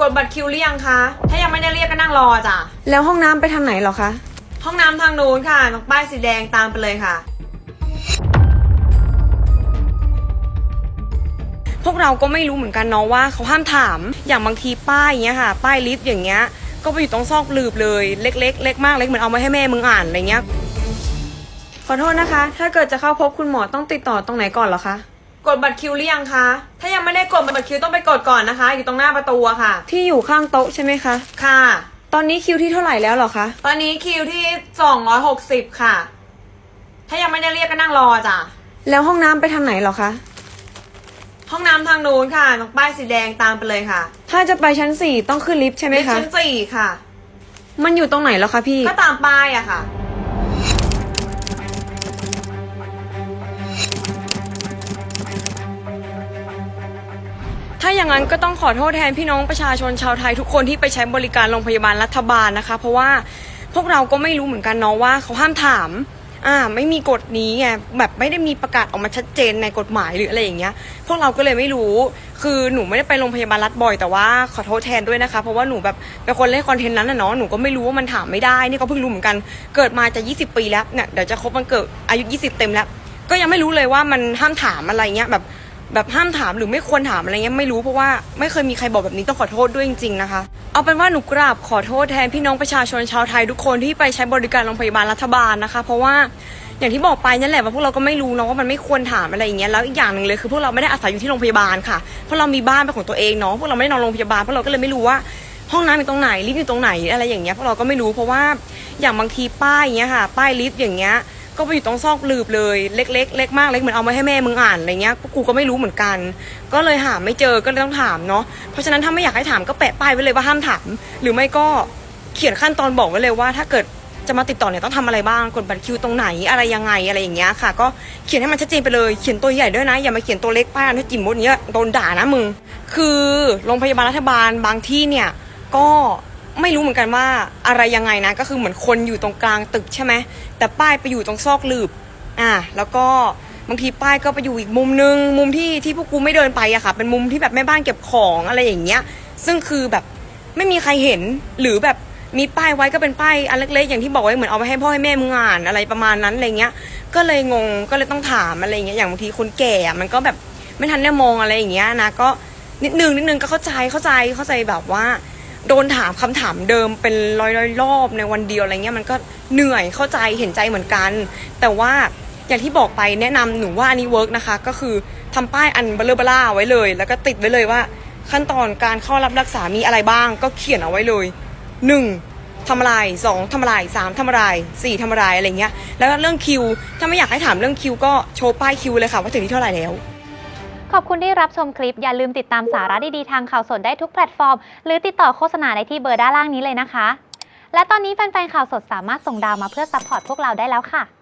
กดบัตรคิวหรือยังคะ ถ้ายังไม่ได้เรียกก็นั่งรอจ้ะ แล้วห้องน้ำไปทางไหนเหรอคะ ห้องน้ำทางนู้นค่ะตรงป้ายสีแดงตามไปเลยค่ะ พวกเราก็ไม่รู้เหมือนกันเนาะว่าเขาห้ามถาม อย่างบางทีป้ายอย่างเงี้ยค่ะ ป้ายลิฟต์อย่างเงี้ย ก็ไปอยู่ตรงซอกหลืบเลย เล็กๆ เล็กมาก เล็กเหมือนเอามาให้แม่มึงอ่านอะไรเงี้ย ขอโทษนะคะ ถ้าเกิดจะเข้าพบคุณหมอต้องติดต่อตรงไหนก่อนเหรอคะ กดบัตรคิวหรือยังคะ ถ้ายังไม่ได้กดบัตรคิวต้องไปกดก่อนนะคะ อยู่ตรงหน้าประตูอะค่ะ ที่อยู่ข้างโต๊ะใช่ไหมคะ ค่ะ ตอนนี้คิวที่เท่าไหร่แล้วเหรอคะ ตอนนี้คิวที่ 260 ค่ะ ถ้ายังไม่ได้เรียกก็นั่งรอจ้ะ แล้วห้องน้ำไปทางไหนเหรอคะ ห้องน้ำทางนู้นค่ะตรงป้ายสีแดงตามไปเลยค่ะถ้าจะไปชั้นสี่ต้องขึ้นลิฟต์ใช่ไหมคะ ชั้นสี่ค่ะ มันอยู่ตรงไหนแล้วคะพี่ ก็ตามป้ายอะค่ะาอย่างนั้นก็ต้องขอโทษแทนพี่น้องประชาชนชาวไทยทุกคนที่ไปใช้บริการโรงพยาบาลรัฐบาลนะคะ เพราะว่าพวกเราก็ไม่รู้เหมือนกันเนาะว่าเขาห้ามถาม อ่า ไม่มีกฎนี้ไงแบบไม่ได้มีประกาศออกมาชัดเจนในกฎหมายหรืออะไรอย่างเงี้ย พวกเราก็เลยไม่รู้ คือหนูไม่ได้ไปโรงพยาบาลรัฐบ่อยแต่ว่าขอโทษแทนด้วยนะคะ เพราะว่าหนูแบบเป็นคนเล่นคอนเทนต์นั้นนะเนาะหนูก็ไม่รู้ว่ามันถามไม่ได้นี่ก็เพิ่งรู้เหมือนกัน เกิดมาจะ 20 ปีแล้วเนี่ยเดี๋ยวจะครบวันเกิดอายุ 20 เต็มแล้วก็ยังไม่รู้เลยว่ามันห้ามถามอะไรเงี้ยแบบ แบบห้ามถามหรือไม่ควรถามอะไรเงี้ยไม่รู้เพราะว่าไม่เคยมีใครบอกแบบนี้ต้องขอโทษด้วยจริงๆนะคะ เอาเป็นว่าหนูกราบขอโทษแทนพี่น้องประชาชนชาวไทยทุกคนที่ไปใช้บริการโรงพยาบาลรัฐบาลนะคะ เพราะว่าอย่างที่บอกไปนั่นแหละว่าพวกเราก็ไม่รู้เนาะว่ามันไม่ควรถามอะไรอย่างเงี้ยแล้วอีกอย่างหนึ่งเลยคือพวกเราไม่ได้อาศัยอยู่ที่โรงพยาบาลค่ะเพราะเรามีบ้านเป็นของตัวเองเนาะพวกเราไม่ได้นอนโรงพยาบาลพวกเราก็เลยไม่รู้ว่าห้องน้ำอยู่ตรงไหนลิฟต์อยู่ตรงไหนอะไรอย่างเงี้ยพวกเราก็ไม่รู้เพราะว่าอย่างบางทีป้ายอย่างเงี้ยค่ะ ป้ายลิฟต์อย่างเงี้ย ก็ไปอยู่ตรงซอกลืบเลย เล็กๆเล็กมากเล็กเหมือนเอามาให้แม่มึงอ่านอะไรเงี้ยกูก็ไม่รู้เหมือนกัน ก็เลยหาไม่เจอก็เลยต้องถามเนาะเพราะฉะนั้นถ้าไม่อยากให้ถามก็แปะป้ายไว้เลยว่าห้ามถามหรือไม่ก็เขียนขั้นตอนบอกไว้เลยว่า ถ้าเกิดจะมาติดต่อเนี่ยต้องทำอะไรบ้างกดบัตรคิวตรงไหนอะไรยังไงอะไรอย่างเงี้ยค่ะ ก็เขียนให้มันชัดเจนไปเลยเขียนตัวใหญ่ด้วยนะ อย่ามาเขียนตัวเล็กป้ายถ้าจิ๋มมดเนี้ยโดนด่านะมึงคือโรงพยาบาลรัฐบาลบางที่เนี่ยก็ ไม่รู้เหมือนกันว่าอะไรยังไงนะ ก็คือเหมือนคนอยู่ตรงกลางตึกใช่ไหมแต่ป้ายไปอยู่ตรงซอกหลืบอะแล้วก็บางทีป้ายก็ไปอยู่อีกมุมนึง มุมที่ที่พวกกูไม่เดินไปอะค่ะ เป็นมุมที่แบบแม่บ้านเก็บของอะไรอย่างเงี้ย ซึ่งคือแบบไม่มีใครเห็นหรือแบบมีป้ายไว้ก็เป็นป้ายอันเล็กๆอย่างที่บอกไว้เหมือนเอาไปให้พ่อให้แม่มึงอ่านอะไรประมาณนั้นอะไรเงี้ย ก็เลยงงก็เลยต้องถามอะไรเงี้ยอย่างบางทีคนแก่มันก็แบบไม่ทันได้มองอะไรอย่างเงี้ยนะก็นิดนึงนิดนึงก็เข้าใจเข้าใจเข้าใจแบบว่า โดนถามคำถามเดิมเป็นร้อยร้อยๆรอบในวันเดียวอะไรเงี้ยมันก็เหนื่อยเข้าใจเห็นใจเหมือนกัน แต่ว่าอย่างที่บอกไปแนะนำหนูว่าอันนี้เวิร์กนะคะ ก็คือทำป้ายอันเบลเบล่าไว้เลย แล้วก็ติดไว้เลยว่า ขั้นตอนการเข้ารับรักษามีอะไรบ้าง ก็เขียนเอาไว้เลยหนึ่งทำอะไรสองทำอะไรสามทำอะไรสี่ทำอะไรอะไรเงี้ยแล้วเรื่องคิว ถ้าไม่อยากให้ถามเรื่องคิวก็โชว์ป้ายคิวเลยค่ะว่าถึงที่เท่าไหร่แล้ว ขอบคุณที่รับชมคลิป อย่าลืมติดตามสาระดีๆทางข่าวสดได้ทุกแพลตฟอร์ม หรือติดต่อโฆษณาได้ที่เบอร์ด้านล่างนี้เลยนะคะ และตอนนี้แฟนๆข่าวสดสามารถส่งดาวมาเพื่อซัพพอร์ตพวกเราได้แล้วค่ะ